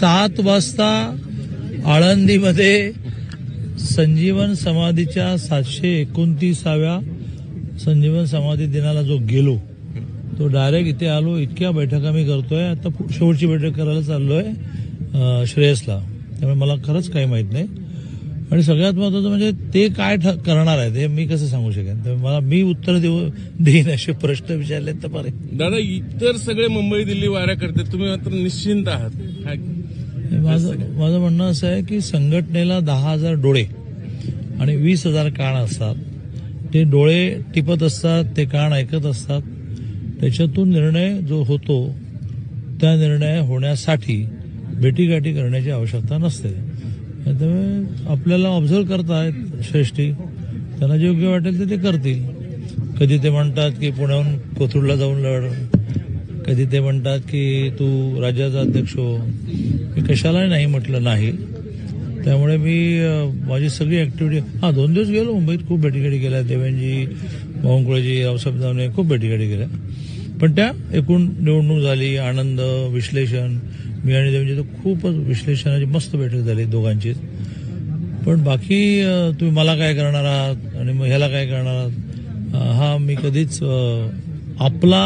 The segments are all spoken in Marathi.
सात वाजता आळंदीमध्ये संजीवन समाधीच्या सातशे एकोणतीसाव्या संजीवन समाधी दिनाला जो गेलो तो डायरेक्ट इथे आलो. इतक्या बैठका मी करतोय. आता शेवटची बैठक करायला चाललोय श्रेयसला. त्यामुळे मला खरंच काही माहीत नाही. आणि सगळ्यात महत्वाचं म्हणजे ते काय ठ- करणार आहे ते मी कसं सांगू शकेन? तर मला मी उत्तर देऊ देईन असे प्रश्न विचारले तर बरे. दादा इतर सगळे मुंबई दिल्ली वाऱ्या करते तुम्ही मात्र निश्चिंत आहात. माझं माझं म्हणणं असं आहे की संघटनेला दहा हजार डोळे आणि वीस हजार कान असतात. ते डोळे टिपत असतात ते कान ऐकत असतात. त्याच्यातून निर्णय जो होतो त्या निर्णय होण्यासाठी भेटीगाठी करण्याची आवश्यकता नसते. त्यामुळे आपल्याला ऑब्झर्व करतायत श्रेष्ठी. त्यांना जे योग्य वाटेल ते ते करतील. कधी ते म्हणतात की पुण्याहून कोथरूडला जाऊन लढ. कधी ते म्हणतात की तू राज्याचा अध्यक्ष हो. मी कशालाही नाही म्हटलं नाही. त्यामुळे मी माझी सगळी ऍक्टिव्हिटी हा दोन दिवस गेलो मुंबईत. खूप भेटीगाडी केल्या देवेंजी बावनकुळेजी रावसाहेब दावणे खूप भेटीगाडी केल्या. पण त्या एकूण निवडणूक झाली आनंद विश्लेषण मी आणि देवेंजी तर खूपच विश्लेषणाची मस्त बैठक झाली दोघांची पण बाकी तुम्ही मला काय करणार आहात आणि मग ह्याला काय करणार आहात? हा मी कधीच आपला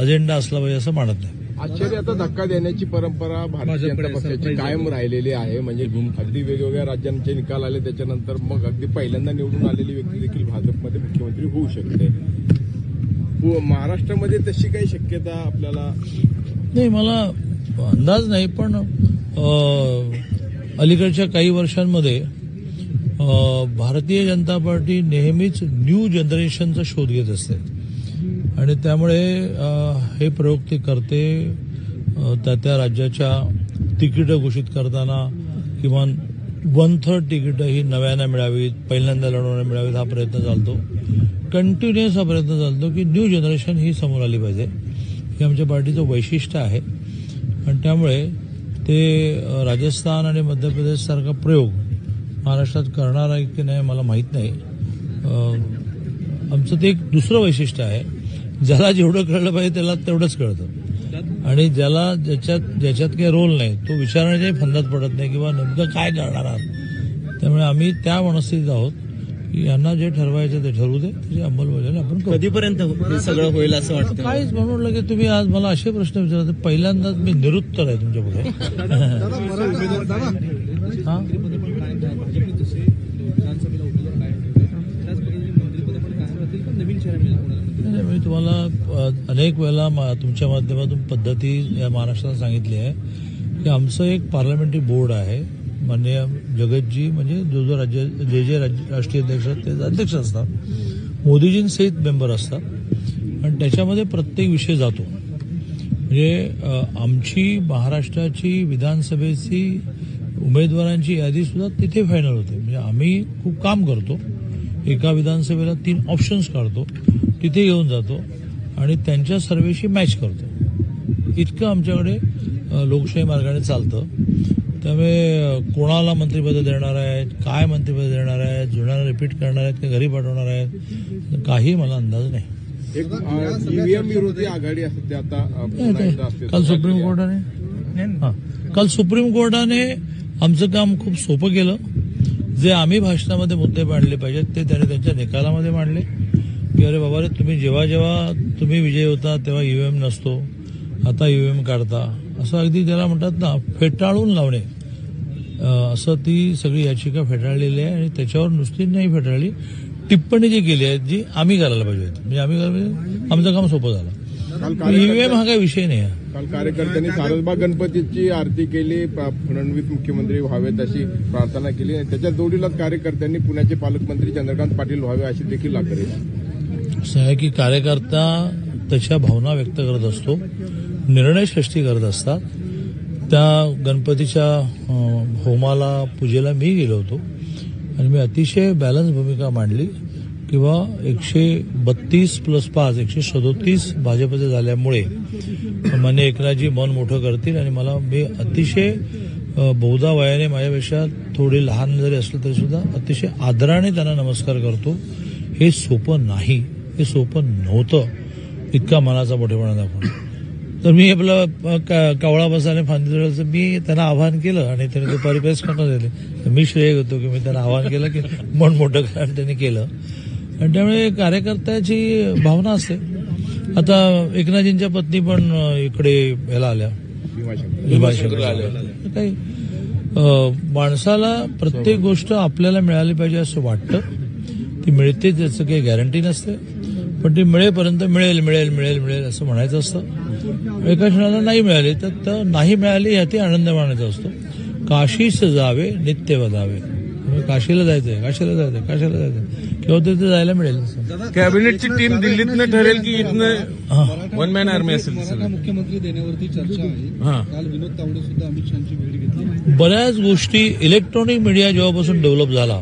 अजेंडा असला पाहिजे असं मानत नाही. आश्चर्याचा धक्का देण्याची परंपरा भारतीय जनता पक्षाची कायम राहिलेली आहे. म्हणजे अगदी वेगवेगळ्या राज्यांचे निकाल आले त्याच्यानंतर मग अगदी पहिल्यांदा निवडून आलेली व्यक्ती देखील भाजपमध्ये मुख्यमंत्री होऊ शकते. महाराष्ट्रामध्ये तशी काही शक्यता आपल्याला नाही मला अंदाज नाही पण अं, अलीकडच्या काही वर्षांमध्ये अं, भारतीय जनता पार्टी नेहमीच न्यू जनरेशनचा शोध घेत असते. आणि त्यामुळे हे प्रयोग ते करते त्या त्या राज्याच्या तिकीटं घोषित करताना किमान वन थर्ड तिकीटं ही नव्यानं मिळावीत पहिल्यांदा लढवण्या मिळावीत हा प्रयत्न चालतो. कंटिन्युअस हा प्रयत्न चालतो की न्यू जनरेशन ही समोर आली पाहिजे. हे आमच्या पार्टीचं वैशिष्ट्य आहे. आणि त्यामुळे ते राजस्थान आणि मध्य प्रदेशसारखा प्रयोग महाराष्ट्रात करणार आहे की नाही मला माहीत नाही. आमचं ते एक दुसरं वैशिष्ट्य आहे. ज्याला जेवढं कळलं पाहिजे त्याला तेवढंच कळतं. आणि ज्याला ज्याच्यात ज्याच्यात काही रोल नाही तो विचारण्याच्याही फंदात पडत नाही किंवा नेमकं काय करणार आहात. त्यामुळे आम्ही त्या मनस्थितीत आहोत की यांना जे ठरवायचं ते ठरवू दे त्याची अंमलबजावणी आपण कधीपर्यंत हे सगळं होईल असं वाटतं? काहीच म्हणून की तुम्ही आज मला असे प्रश्न विचारते पहिल्यांदाच मी निरुत्तर आहे तुमच्यापुढे. मी तुम्हाला अनेक वेळेला मा- तुमच्या माध्यमातून पद्धती या महाराष्ट्राला सांगितली आहे की आमचं एक पार्लमेंटरी बोर्ड आहे. माननीय जगतजी म्हणजे जो जो राज्य जे जे राज्य राष्ट्रीय अध्यक्ष असतात ते अध्यक्ष असतात. मोदीजींसहित मेंबर असतात. आणि त्याच्यामध्ये प्रत्येक विषय जातो. म्हणजे आमची महाराष्ट्राची विधानसभेची उमेदवारांची यादी सुद्धा तिथे फायनल होते. म्हणजे आम्ही खूप काम करतो. एका विधानसभेला तीन ऑप्शन्स काढतो. तिथे येऊन जातो आणि त्यांच्या सर्वेशी मॅच करतो. इतकं आमच्याकडे लोकशाही मार्गाने चालतं. त्यामुळे कोणाला मंत्रिपद देणार आहेत काय मंत्रिपद देणार आहेत जुन्याला रिपीट करणार आहेत का घरी पाठवणार आहेत काही मला अंदाज नाही. विरोधी आघाडी काल सुप्रीम कोर्टाने? हा. काल सुप्रीम कोर्टाने आमचं काम खूप सोपं केलं. जे आम्ही भाषणामध्ये मुद्दे मांडले पाहिजेत ते त्याने त्यांच्या निकालामध्ये मांडले. की अरे बाबा रे तुम्ही जेव्हा जेव्हा तुम्ही विजय होता तेव्हा ईव्हीएम नसतो. आता ईव्हीएम काढता. असं अगदी त्याला म्हणतात ना फेटाळून लावणे. असं ती सगळी याचिका फेटाळलेली आहे आणि त्याच्यावर नुसती नाही फेटाळली. टिप्पणी जी केली आहे जी आम्ही करायला पाहिजे होती. म्हणजे आम्ही करायला पाहिजे? आमचं काम सोपं झालं. ईव्हीएम कार्यकर्त्या- हा काही विषय नाही काल कार्यकर्त्यांनी सारसबाग गणपतीची आरती केली फडणवीस मुख्यमंत्री व्हावेत अशी प्रार्थना केली आणि त्याच्या जोडीलाच कार्यकर्त्यांनी पुण्याचे पालकमंत्री चंद्रकांत पाटील व्हावे अशी देखील आग्रही सहायकी कार्यकर्ता त्याच्या भावना व्यक्त करत असतो निर्णय सृष्टी करत असतात. त्या गणपतीच्या होमाला पूजेला मी गेलो होतो आणि मी अतिशय बॅलन्स भूमिका मांडली किंवा एकशे बत्तीस प्लस पाच एकशे सदोतीस भाजपचे झाल्यामुळे मान्य एकनाथजी मन मोठं करतील आणि मला मी अतिशय बहुधा वयाने माझ्यापेक्षा थोडे लहान जरी असलं तरी सुद्धा अतिशय आदराने त्यांना नमस्कार करतो. हे सोपं नाही. हे सोपं नव्हतं. इतका मनाचा मोठेपणा दाखवणं तर मी आपलं कावळा बसाने फांदी मी त्यांना आवाहन केलं आणि त्यांनी दुपारी प्रेस कॉन्फरन्स दिली. तर मी श्रेय घेतो की मी त्यांना आवाहन केलं की मन मोठं करा आणि त्यांनी केलं. आणि त्यामुळे कार्यकर्त्याची भावना असते. आता एकनाथजींच्या पत्नी पण इकडे याला आल्या. काही माणसाला प्रत्येक गोष्ट आपल्याला मिळाली पाहिजे असं वाटतं. ती मिळते त्याचं काही गॅरंटी नसते. पण ती मिळेपर्यंत मिळेल मिळेल मिळेल मिळेल असं म्हणायचं असतं. एका क्षणाला नाही मिळाली तर तर नाही मिळाली याती आनंद मानायचा असतो. काशीस जावे नित्य वदावे म्हणजे काशीला जायचंय काशीला जायचंय काशीला जायचंय. किंवा तिथे जायला मिळेल. कॅबिनेटची टीम दिल्लीतनं ठरेल की इथनं हा. वन मॅन आर्मी असेल ती? मुख्यमंत्री देण्यावरती चर्चा आहे. काल विनोद तावडे सुद्धा अमित शहाची भेट घेतली. बऱ्याच गोष्टी इलेक्ट्रॉनिक मीडिया जेव्हापासून डेव्हलप झाला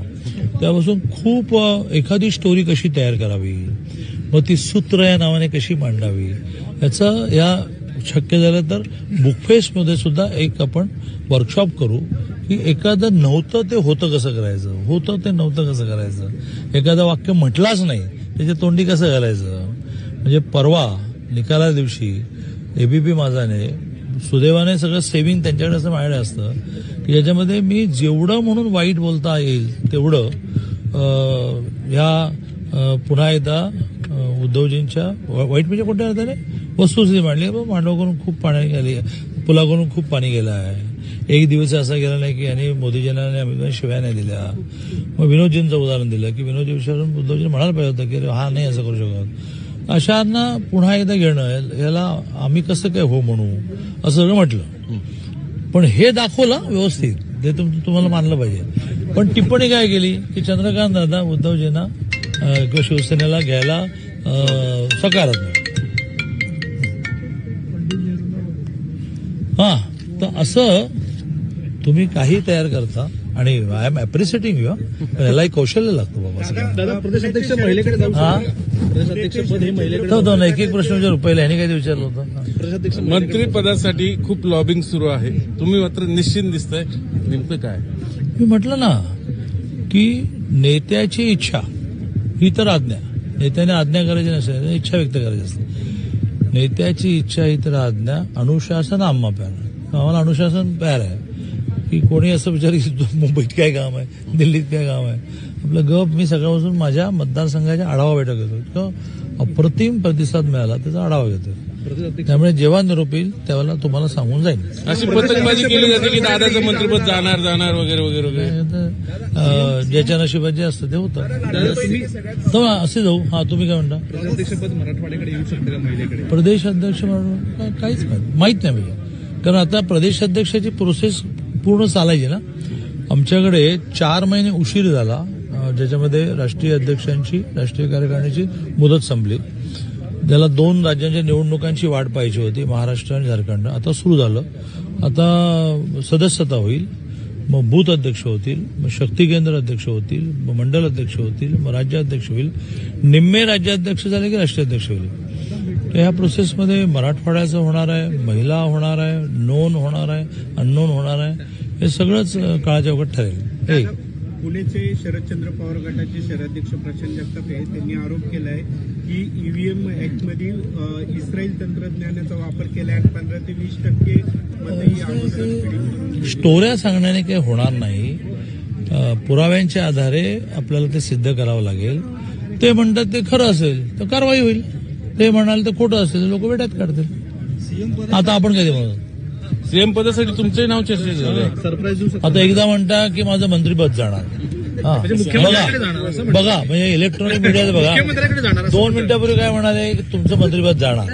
तेव्हापासून खूप एखादी स्टोरी कशी तयार करावी? मग ती सूत्र या नावाने कशी मांडावी? याचं या शक्य झालं तर बुकफेस्टमध्ये सुद्धा एक आपण वर्कशॉप करू की एखादं नव्हतं ते होतं कसं करायचं? होतं ते नव्हतं कसं करायचं? एखादं वाक्य म्हटलाच नाही त्याच्या तोंडी कसं घालायचं? म्हणजे परवा निकाला दिवशी एबीपी माझाने सुदैवाने सगळं सेव्हिंग त्यांच्याकडे असं माझ्याकडे असतं की ज्याच्यामध्ये मी जेवढं म्हणून वाईट बोलता येईल तेवढं ह्या पुन्हा एकदा उद्धवजींच्या वाईट म्हणजे कोणत्या अर्थाने? वस्तुस्थिती मांडली. बा मांडवाकडून खूप पाणी गेली पुलाकडून खूप पाणी गेलं आहे. एक दिवस असा गेला नाही की यांनी मोदीजींना आणि अमित शिव्या नाही दिल्या. मग विनोदजींचं उदाहरण दिलं की विनोदजी विषयावरून उद्धवजी म्हणायला पाहिजे होतं की अरे हा नाही असं करू शकत. अशांना पुन्हा एकदा घेणं याला आम्ही कसं काय हो म्हणू? असं सगळं म्हटलं. पण हे दाखवलं व्यवस्थित. ते तुम तुम्हाला मानलं पाहिजे. पण टिप्पणी काय केली? की चंद्रकांत दादा उद्धवजींना किंवा शिवसेनेला घ्यायला अं, सकारत नाही हा तर असं तुम्ही काही तयार करता आणि आय एम अप्रिशिएटिंग यू यालाही कौशल्य लागतं बाबा प्रदेशाध्यक्ष महिलेकडे जाऊ हा? हे एक एक प्रश्न विचार. रुपयाला ह्याने काय विचारलं होतं. प्रदेशाध्यक्ष मंत्रीपदासाठी खूप लॉबिंग सुरू आहे. तुम्ही मात्र निश्चित दिसताय. नेमकं काय? मी म्हटलं ना की नेत्याची इच्छा ही तर आज्ञा. नेत्याने आज्ञा करायची नसेल इच्छा व्यक्त करायची असते. नेत्याची इच्छा ही तर आज्ञा अनुशासन आम्हा प्यार आम्हाला अनुशासन प्यार आहे. की कोणी असं विचार की मुंबईत काय काम आहे दिल्लीत काय काम आहे? आपलं गप मी सकाळपासून माझ्या मतदारसंघाच्या आढावा बैठक घेतो. इतकं अप्रतिम प्रतिसाद मिळाला त्याचा आढावा घेतो त्यामुळे जेव्हा निरोप येईल त्यावेळेला तुम्हाला सांगून जाईल. अशी पतंगबाजी केली जाते की दादाचं मंत्रिपद जाणार जाणार वगैरे वगैरे वगैरे. ज्याच्या नशिबात जे असतं ते होतं. तर असे जाऊ. हा तुम्ही काय म्हणता? प्रदेशाध्यक्ष पद मराठवाड्याकडे येऊ शकते का महिलेकडे? प्रदेश अध्यक्ष काहीच माहीत माहीत नाही म्हणजे कारण आता प्रदेश अध्यक्षाची प्रोसेस पूर्ण चालायची ना. आमच्याकडे चार महिने उशीर झाला. ज्याच्यामध्ये राष्ट्रीय अध्यक्षांची राष्ट्रीय कार्यकारिणीची मुदत संपली. ज्याला दोन राज्यांच्या निवडणुकांची वाट पाहिजे होती महाराष्ट्र आणि झारखंड. आता सुरू झालं. आता सदस्यता होईल मग बूथ अध्यक्ष होतील मग शक्ती केंद्र अध्यक्ष होतील मग मंडल अध्यक्ष होतील मग राज्याध्यक्ष होईल. निम्मे राज्याध्यक्ष झाले की राष्ट्रीय अध्यक्ष होईल? तर ह्या प्रोसेसमध्ये मराठवाड्याचं होणार आहे महिला होणार आहे नोंद होणार आहे अननोन होणार आहे हे सगळंच काळाच्या ओघात ठरेल. पुणेचे शरदचंद्र पवार गटाचे शहराध्यक्ष प्रशांत जगताप आहेत. त्यांनी आरोप केलाय की ईव्हीएम ऍक्टमध्ये इस्रायल तंत्रज्ञानाचा वापर आणि पंधरा ते वीस टक्के मतही स्टोऱ्या सांगण्याने काही होणार नाही. पुराव्यांच्या आधारे आपल्याला ते सिद्ध करावं लागेल. ते म्हणतात ते खरं असेल तर कारवाई होईल. ते म्हणाल तर खोटं असेल लोक वेट्यात काढतील. आता आपण कधी म्हणू सीएम पदासाठी तुमचंही नाव चर्चेत झालं आता एकदा म्हणता की माझं मंत्रीपद जाणार. हा. बघा बघा म्हणजे इलेक्ट्रॉनिक मीडियाचं बघा. दोन मिनिटापूर्वी काय म्हणाले की तुमचं मंत्रीपद जाणार.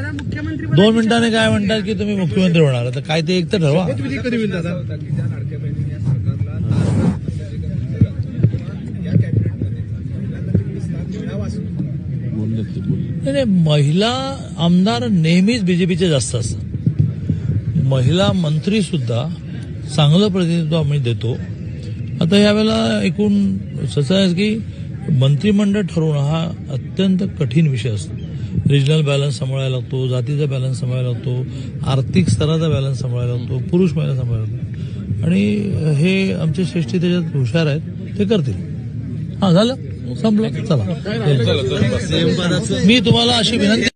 दोन मिनिटाने काय म्हणतात की तुम्ही मुख्यमंत्री होणार? आता काय ते एक तर ठरवा. विधी कधी होईल दादा? नाही नाही, महिला आमदार नेहमीच बीजेपीचे जास्त असतात. महिला मंत्री सुद्धा चांगलं प्रतिनिधित्व आम्ही देतो. आता यावेळेला एकूण असं आहे की मंत्रिमंडळ ठरवणं हा अत्यंत कठीण विषय असतो. रिजनल बॅलन्स सांभाळायला लागतो जातीचा बॅलन्स सांभाळायला लागतो आर्थिक स्तराचा बॅलन्स सांभाळायला लागतो पुरुष महिला सांभाळायला लागतो. आणि हे आमचे श्रेष्ठी त्याच्यात हुशार आहेत ते करतील. हा झालं? संपलं? चला. मी तुम्हाला अशी विनंती